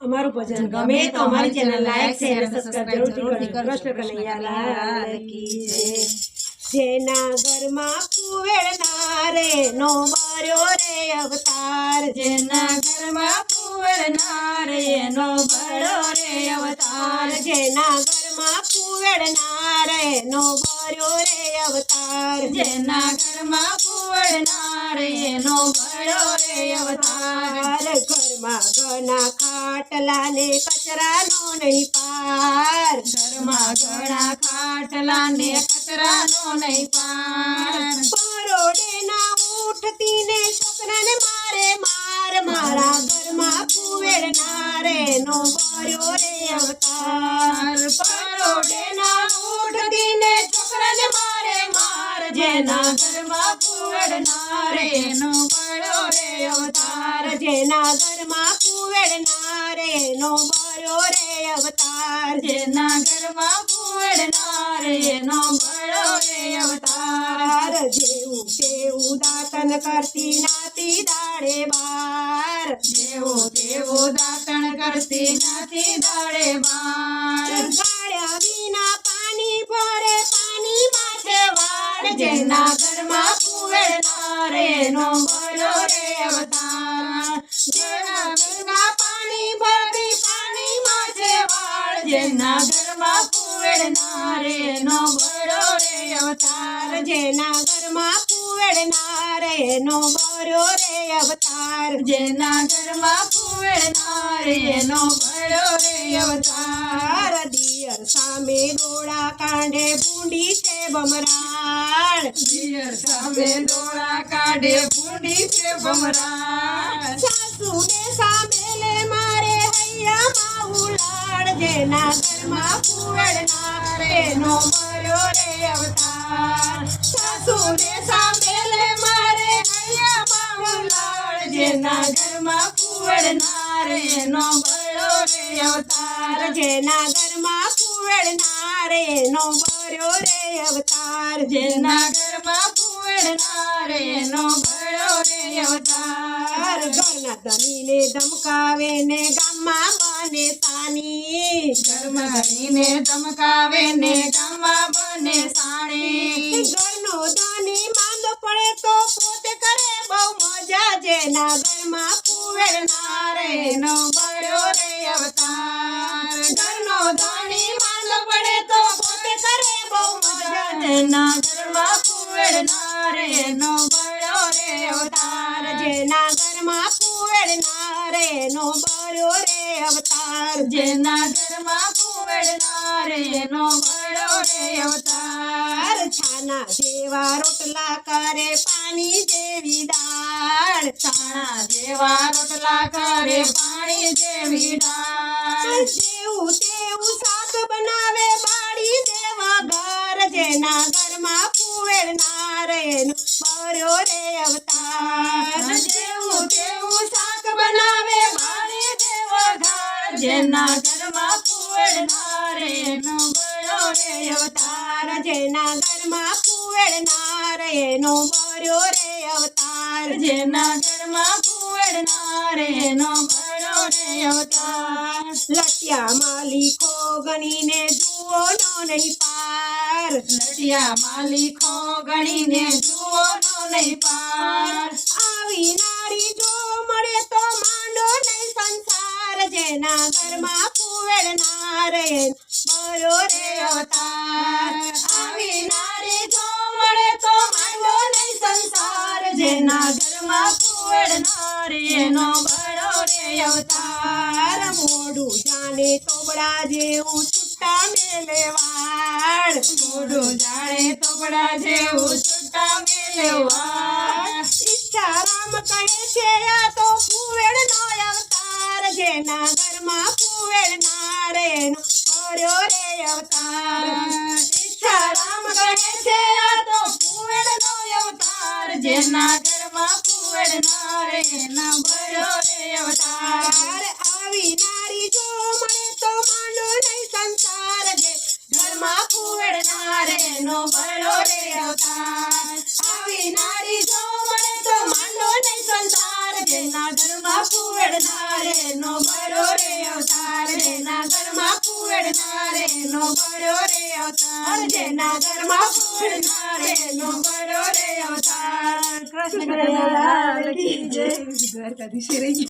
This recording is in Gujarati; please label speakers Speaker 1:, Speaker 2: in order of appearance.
Speaker 1: અમારું ભજન ગમે તો અમારી ચેનલ લાઈક શેર સબસ્ક્રાઇબ જરૂરથી કરજો. કૃષ્ણ કનૈયા લાલ કી જય. જેના ઘરમાં કુવેર રે નો બર્યો રે અવતાર.
Speaker 2: જેના ઘરમાં પૂરનાર નો બળો રે અવતાર.
Speaker 1: જેના ઘરમાં કુવેર રે નો બર્યો રે અવતાર.
Speaker 2: જેના ઘરમાં પૂરનાર નો બળો રે અવતાર.
Speaker 1: તાર ઘરમાં ઘણા ખાટલા ને કચરાનો નહીં પાર.
Speaker 2: ઘરમાં ઘણા ખાટલા ને ખતરાનો નહીં પાર.
Speaker 1: પરોડેના ઉઠતી ને છોકરાને મારે માર. મારા ઘરમાં કુવેર નારે નો ભર્યો રે અવતાર. પરોડેના ઉઠતી ને છોકરાને મારે માર.
Speaker 2: જેના ઘરમાં
Speaker 1: જેના ઘરમાં કુવેર નારે નો બર્યો રે અવતાર.
Speaker 2: જેના ઘરમાં પૂરનાર એનો બળો રે અવતાર.
Speaker 1: જેવું તેવું દાતન કરતી નાતી દાડે બાર.
Speaker 2: જેવો તેવો દાતણ કરતી નથી દાડે બાર.
Speaker 1: ગાળ્યા વિના પાણી ભરે પાણી માથે વાળ.
Speaker 2: જેના ઘરમાં પૂરનાર એનો બળો રે અવતાર. જેના ઘરમાં પાણી ભરી પાણી જે વાળ, જેના ઘરમાં પૂરનાર નો બળો રે અવતાર,
Speaker 1: જેના ઘરમાં કુવેડનાર નો બર્યો રે અવતાર,
Speaker 2: જેના ઘરમાં પૂરનાર નો બળો રે અવતાર.
Speaker 1: તાર દિયર સામે ડોળા કાંડે ભૂંડી છે બમરાળ.
Speaker 2: દિયર સામે ડોળા કાંડે ભૂંડી છે ભમરા
Speaker 1: સાસુને સામેલે મારે હૈયામાં ઉલાળ જેના ઘરમાં કુવેડનાર એનો બર્યો રે અવતાર. સાસુને સામેલે મારે હૈયામાં ઉલાળ
Speaker 2: જેના ઘરમાં કુવડનાર એનો બળો રે અવતાર.
Speaker 1: જેના ઘરમાં કુવેડનાર એનો રે અવતાર.
Speaker 2: જેના ઘરમાં કુવડનાર એનો રે અવતાર.
Speaker 1: ઘરના ધણીને ધમકાવે ને ગામમાં બને સાની
Speaker 2: ઘરમાં ધમકાવે ને ગામમાં બને સાણી.
Speaker 1: ઘરનો ધણી માંદો પડે તો પોતે કરે બહુ મજા. જેના ઘરમાં કુવેડનાર
Speaker 2: નો બળ્યો રે અવતાર.
Speaker 1: ઘરનો ધણી માંદો પડે તો પોતે કરે બહુ મજા.
Speaker 2: જેના ઘરમાં કુવડનાર નો બળ્યો રે અવતાર.
Speaker 1: જેના એનો બર્યો રે અવતાર.
Speaker 2: જેના ઘરમાં કુવડનાર એનો બળો રે અવતાર.
Speaker 1: છાના જેવા રોટલા કરે પાણી જેવી દાળ.
Speaker 2: છાના જેવા રોટલા કરે પાણી જેવી દાળ.
Speaker 1: જેવું તેવું શાક બનાવે બાળી દેવા ઘર. જેના ઘરમાં કુવેડનાર એનો બર્યો રે અવતાર.
Speaker 2: જેના ઘરમાં કુવડનાર એનો બળો રે અવતાર.
Speaker 1: તાર જેના ઘરમાં કુવેડનાર એનો બર્યો રે અવતાર.
Speaker 2: જેના ઘરમાં કુવડનાર એનો બળો રે અવતાર.
Speaker 1: લટિયા માલિકો ગણીને જુઓ નો નહીં પાર.
Speaker 2: લટિયા માલિકો ગણીને જુઓ નો નહીં પાર.
Speaker 1: આવી નારી જો જેના ઘરમાં કુવેડનાર રે બર્યો રે અવતાર. આવી નારી જો મળે તો માંડો નહીં સંસાર.
Speaker 2: જેના ઘરમાં કુવડનાર એનો બળો રે અવતાર.
Speaker 1: તાર મોઢું જાણે તોબડા જેવું છૂટા મેલે વાળ.
Speaker 2: મોઢું જાણે તોબડા જેવું છૂટા મેલેવા
Speaker 1: ઈચ્છા રામ કહે છે જેના ઘરમાં નારે નારેનો પડ્યો રે અવતાર આ તો કુવેડ નો અવતાર
Speaker 2: જેના નાગરમાં કુવડનારે નો બળો રે અવતાર.
Speaker 1: જે નાગરમાં કુવડનારે નો બળો રે અવતાર. જે નાગરમાં કુવડનારે નો બળો
Speaker 3: કૃષ્ણ